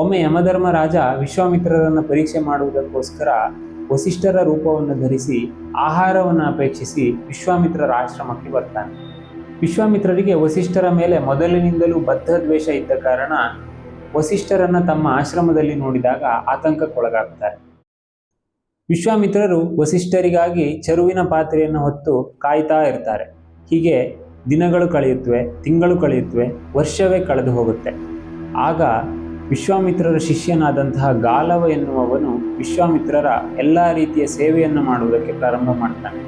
ಒಮ್ಮೆ ಯಮಧರ್ಮ ರಾಜ ವಿಶ್ವಾಮಿತ್ರರನ್ನ ಪರೀಕ್ಷೆ ಮಾಡುವುದಕ್ಕೋಸ್ಕರ ವಸಿಷ್ಠರ ರೂಪವನ್ನು ಧರಿಸಿ ಆಹಾರವನ್ನು ಅಪೇಕ್ಷಿಸಿ ವಿಶ್ವಾಮಿತ್ರರ ಆಶ್ರಮಕ್ಕೆ ಬರ್ತಾನೆ. ವಿಶ್ವಾಮಿತ್ರರಿಗೆ ವಸಿಷ್ಠರ ಮೇಲೆ ಮೊದಲಿನಿಂದಲೂ ಬದ್ಧ ದ್ವೇಷ ಇದ್ದ ಕಾರಣ ವಸಿಷ್ಠರನ್ನು ತಮ್ಮ ಆಶ್ರಮದಲ್ಲಿ ನೋಡಿದಾಗ ಆತಂಕಕ್ಕೊಳಗಾಗ್ತಾರೆ. ವಿಶ್ವಾಮಿತ್ರರು ವಸಿಷ್ಠರಿಗಾಗಿ ಚರುವಿನ ಪಾತ್ರೆಯನ್ನು ಹೊತ್ತು ಕಾಯ್ತಾ ಇರ್ತಾರೆ. ಹೀಗೆ ದಿನಗಳು ಕಳೆಯುತ್ತವೆ, ತಿಂಗಳು ಕಳೆಯುತ್ತವೆ, ವರ್ಷವೇ ಕಳೆದು ಹೋಗುತ್ತೆ. ಆಗ ವಿಶ್ವಾಮಿತ್ರರ ಶಿಷ್ಯನಾದಂತಹ ಗಾಲವ ಎನ್ನುವವನು ವಿಶ್ವಾಮಿತ್ರರ ಎಲ್ಲ ರೀತಿಯ ಸೇವೆಯನ್ನು ಮಾಡುವುದಕ್ಕೆ ಪ್ರಾರಂಭ ಮಾಡ್ತಾನೆ.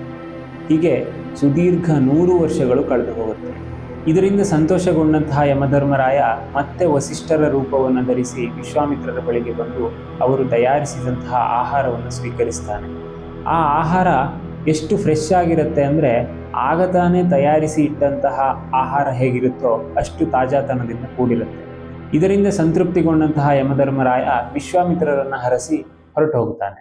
ಹೀಗೆ ಸುದೀರ್ಘ ನೂರು ವರ್ಷಗಳು ಕಳೆದು ಹೋಗುತ್ತೆ. ಇದರಿಂದ ಸಂತೋಷಗೊಂಡಂತಹ ಯಮಧರ್ಮರಾಯ ಮತ್ತೆ ವಸಿಷ್ಠರ ರೂಪವನ್ನು ಧರಿಸಿ ವಿಶ್ವಾಮಿತ್ರರ ಬಳಿಗೆ ಬಂದು ಅವರು ತಯಾರಿಸಿದಂತಹ ಆಹಾರವನ್ನು ಸ್ವೀಕರಿಸ್ತಾನೆ. ಆ ಆಹಾರ ಎಷ್ಟು ಫ್ರೆಶ್ ಆಗಿರುತ್ತೆ ಅಂದರೆ ಆಗ ತಾನೇ ತಯಾರಿಸಿ ಇಟ್ಟಂತಹ ಆಹಾರ ಹೇಗಿರುತ್ತೋ ಅಷ್ಟು ತಾಜಾತನದಿಂದ ಕೂಡಿರುತ್ತೆ. ಇದರಿಂದ ಸಂತೃಪ್ತಿಗೊಂಡಂತಹ ಯಮಧರ್ಮರಾಯ ವಿಶ್ವಾಮಿತ್ರರನ್ನು ಹರಸಿ ಹೊರಟು ಹೋಗುತ್ತಾನೆ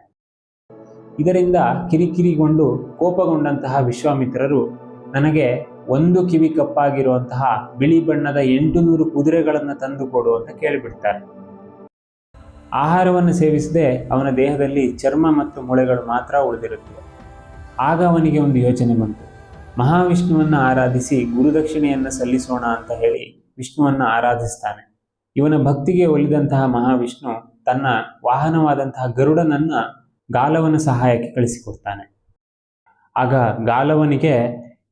ಇದರಿಂದ ಕಿರಿಕಿರಿಗೊಂಡು ಕೋಪಗೊಂಡಂತಹ ವಿಶ್ವಾಮಿತ್ರರು, ನನಗೆ ಒಂದು ಕಿವಿ ಕಪ್ಪಾಗಿರುವಂತಹ ಬಿಳಿ ಬಣ್ಣದ ಎಂಟು ನೂರು ಕುದುರೆಗಳನ್ನು ತಂದು ಕೊಡು ಅಂತ ಕೇಳಿಬಿಡ್ತಾರೆ. ಆಹಾರವನ್ನು ಸೇವಿಸದೆ ಅವನ ದೇಹದಲ್ಲಿ ಚರ್ಮ ಮತ್ತು ಮೊಳೆಗಳು ಮಾತ್ರ ಉಳಿದಿರುತ್ತವೆ. ಆಗ ಅವನಿಗೆ ಒಂದು ಯೋಚನೆ ಬಂತು. ಮಹಾವಿಷ್ಣುವನ್ನು ಆರಾಧಿಸಿ ಗುರುದಕ್ಷಿಣೆಯನ್ನು ಸಲ್ಲಿಸೋಣ ಅಂತ ಹೇಳಿ ವಿಷ್ಣುವನ್ನು ಆರಾಧಿಸ್ತಾನೆ. ಇವನ ಭಕ್ತಿಗೆ ಒಲಿದಂತಹ ಮಹಾವಿಷ್ಣು ತನ್ನ ವಾಹನವಾದಂತಹ ಗರುಡನನ್ನ ಗಾಲವನ ಸಹಾಯಕ್ಕೆ ಕಳಿಸಿಕೊಡ್ತಾನೆ. ಆಗ ಗಾಲವನಿಗೆ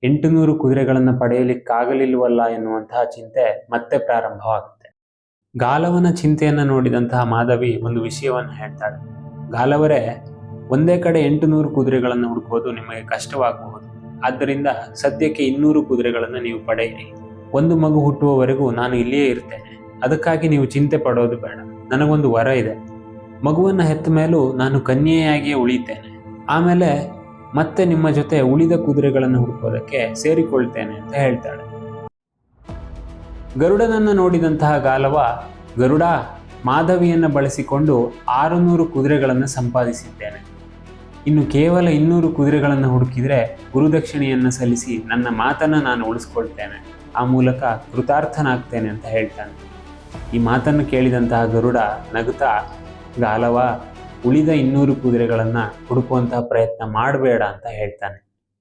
ಎಂಟುನೂರು ಕುದುರೆಗಳನ್ನು ಪಡೆಯಲಿಕ್ಕಾಗಲಿಲ್ವಲ್ಲ ಎನ್ನುವಂತಹ ಚಿಂತೆ ಮತ್ತೆ ಪ್ರಾರಂಭವಾಗುತ್ತೆ. ಗಾಲವನ ಚಿಂತೆಯನ್ನು ನೋಡಿದಂತಹ ಮಾಧವಿ ಒಂದು ವಿಷಯವನ್ನು ಹೇಳ್ತಾಳೆ. ಗಾಲವರೇ, ಒಂದೇ ಕಡೆ ಎಂಟುನೂರು ಕುದುರೆಗಳನ್ನು ಹುಡುಕುವುದು ನಿಮಗೆ ಕಷ್ಟವಾಗಬಹುದು. ಆದ್ದರಿಂದ ಸದ್ಯಕ್ಕೆ ಇನ್ನೂರು ಕುದುರೆಗಳನ್ನು ನೀವು ಪಡೆಯಿರಿ. ಒಂದು ಮಗು ಹುಟ್ಟುವವರೆಗೂ ನಾನು ಇಲ್ಲಿಯೇ ಇರ್ತೇನೆ. ಅದಕ್ಕಾಗಿ ನೀವು ಚಿಂತೆ ಪಡೋದು ಬೇಡ. ನನಗೊಂದು ವರ ಇದೆ. ಮಗುವನ್ನು ಹೆತ್ತ ಮೇಲೂ ನಾನು ಕನ್ಯೆಯಾಗಿಯೇ ಉಳಿತೇನೆ ಆಮೇಲೆ ಮತ್ತೆ ನಿಮ್ಮ ಜೊತೆ ಉಳಿದ ಕುದುರೆಗಳನ್ನು ಹುಡುಕೋದಕ್ಕೆ ಸೇರಿಕೊಳ್ತೇನೆ ಅಂತ ಹೇಳ್ತಾಳೆ. ಗರುಡನನ್ನು ನೋಡಿದಂತಹ ಗಾಲವ ಗರುಡ ಮಾಧವಿಯನ್ನು ಬಳಸಿಕೊಂಡು ಆರುನೂರು ಕುದುರೆಗಳನ್ನು ಸಂಪಾದಿಸಿದ್ದೇನೆ. ಇನ್ನು ಕೇವಲ ಇನ್ನೂರು ಕುದುರೆಗಳನ್ನು ಹುಡುಕಿದರೆ ಗುರುದಕ್ಷಿಣೆಯನ್ನು ಸಲ್ಲಿಸಿ ನನ್ನ ಮಾತನ್ನು ನಾನು ಉಳಿಸ್ಕೊಳ್ತೇನೆ. ಆ ಮೂಲಕ ಕೃತಾರ್ಥನಾಗ್ತೇನೆ ಅಂತ ಹೇಳ್ತಾನೆ. ಈ ಮಾತನ್ನು ಕೇಳಿದಂತಹ ಗರುಡ ನಗುತ್ತಾ ಗಾಲವ ಉಳಿದ ಇನ್ನೂರು ಕುದುರೆಗಳನ್ನು ಹುಡುಕುವಂತಹ ಪ್ರಯತ್ನ ಮಾಡಬೇಡ ಅಂತ ಹೇಳ್ತಾನೆ.